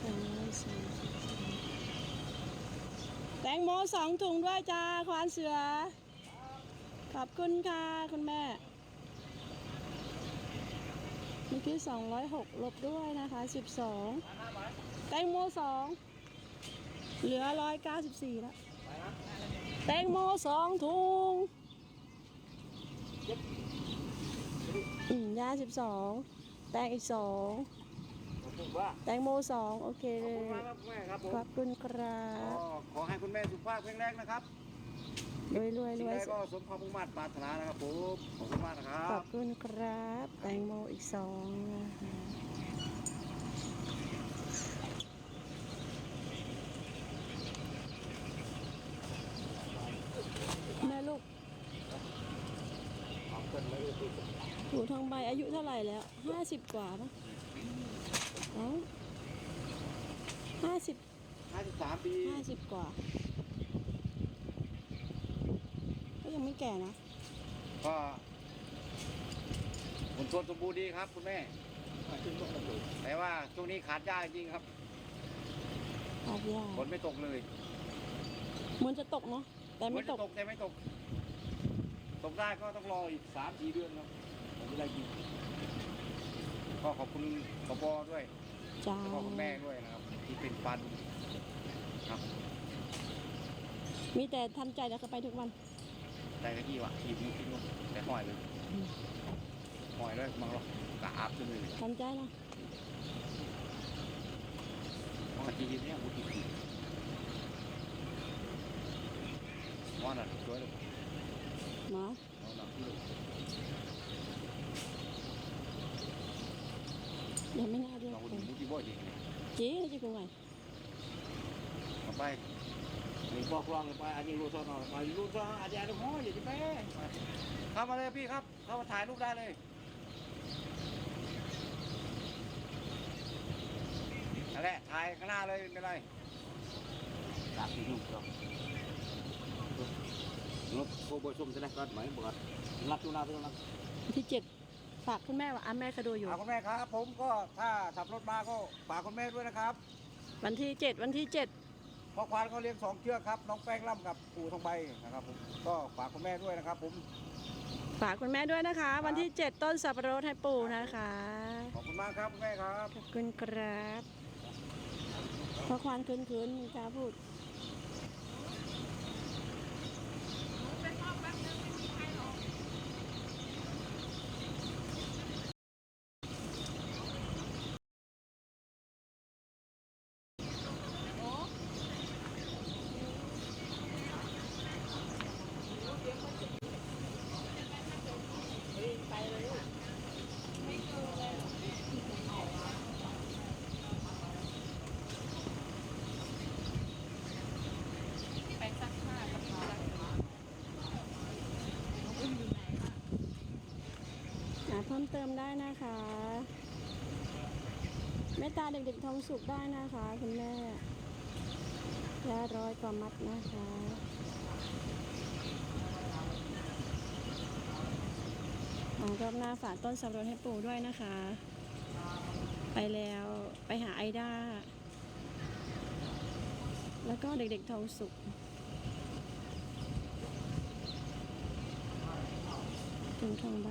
สองร้อยสี่สิบแตงโมสองถุงด้วยจ้าควานเสือ ขอบคุณค่ะ คุณแม่เมื่อกี้สองร้อยหกลบด้วยนะคะสิบสองแตงโมสองเหลือร้อยเก้าสิบสี่แล้วแตงโมสองถุงอืมยาสิบสองแตงอีกสอง แตงโมสองโอเคขอบคุณมากครับแม่ครับผมขอบคุณครัก็บขอให้คุณแม่สุขภาพแข็งแรงนะครับรวยรวยรสิ่งวย ใดก็สมความมุ่งมั่นปรารถนานะครับผมขอบคุณมากนะครัขอบบคุณครับ แตงโมอีกสองนะคะแม่ลูกขอบคุณไม่ได้ติดหูทองใบอายุเท่าไหร่แล้วห้าสิบกว่าปะ เอ้าห้าสิบห้าสิบสามปีห้าสิบกว่า ก็ยังไม่แก่นะ ก็ผลสวนสมบูรณ์ดีครับคุณแม่ แต่ว่าช่วงนี้ขาดหญ้าจริงๆครับอาบยาฝนไม่ตกเลยเหมือนจะตกเนาะแต่ไม่ฝนตจะกตกแต่ไม่ตก ตกได้ก็ต้องรออีกสามสี่เดือนครับผมจะได้กิน ก็ขอบคุณกบด้วยจ้าแล้วก็คุณแม่ด้วยนะครับ ที่เป็นปันครับมีแต่ทำใจแล้วก็ไปทุกวันแต่กะที่ว่ะทีมทีมนู้นแต่ห้อยเลยอืม ห้อยเลยมังหรอกกะอาบจนเลยทำใจนะมังกะทีเนี่ยบุตรีว่าน่ะช่วยเลยหมาเอาหนักที่เลย ยังไม่น่าเรียกเราคดูนมุติบ่อยจริงจีนี่จะกูไงต่อไปนี่บอกลองไปอันนี้รู้ซ้อนเอาไปรู้ซ้อนอาจารย์ห้อยอย่าจะไปเข้ามาเลยพี่ครับ เข้ามาถ่ายรูปได้เลยนั่นแหละถ่ายข้างหน้าเลยไม่เป็นไรตามที่ลูกเรารถโคบอยชมใช่ไหมก็หมายบอกว่ารับจุฬาไปแล้วนะวันที่เจ็ด ฝากคุณแม่ว่าอะแม่ก็ดูอยู่ฝากคุณแม่ครับ ผมก็ถ้าขับรถมาก็ฝากคุณแม่ด้วยนะครับวันที่เจ็ดวันที่เจ็ดเพราะควานเขาเลี้ยงสองเชือกครับ น้องแป้งล่ำกับปู่ทองใบนะครับผมก็ฝากคุณแม่ด้วยนะครับ ผมฝากคุณแม่ด้วยนะคะ วันที่เจ็ดต้นสับปะรดให้ปู่นะคะขอบคุณมากครับคุณแม่ครับ ขอบคุณครับพอควานคืนคืนๆจ้าพูด พิ่มเติมได้นะคะเมตตาเด็กๆทองสุกได้นะคะคุณแม่ยาร้อยกว่ามัดนะคะหลังรอบหน้าฝากต้นสับปะรดให้ปู่ด้วยนะคะ ไปแล้วไปหาไอด้า แล้วก็เด็กๆทองสุกถึงทองใบ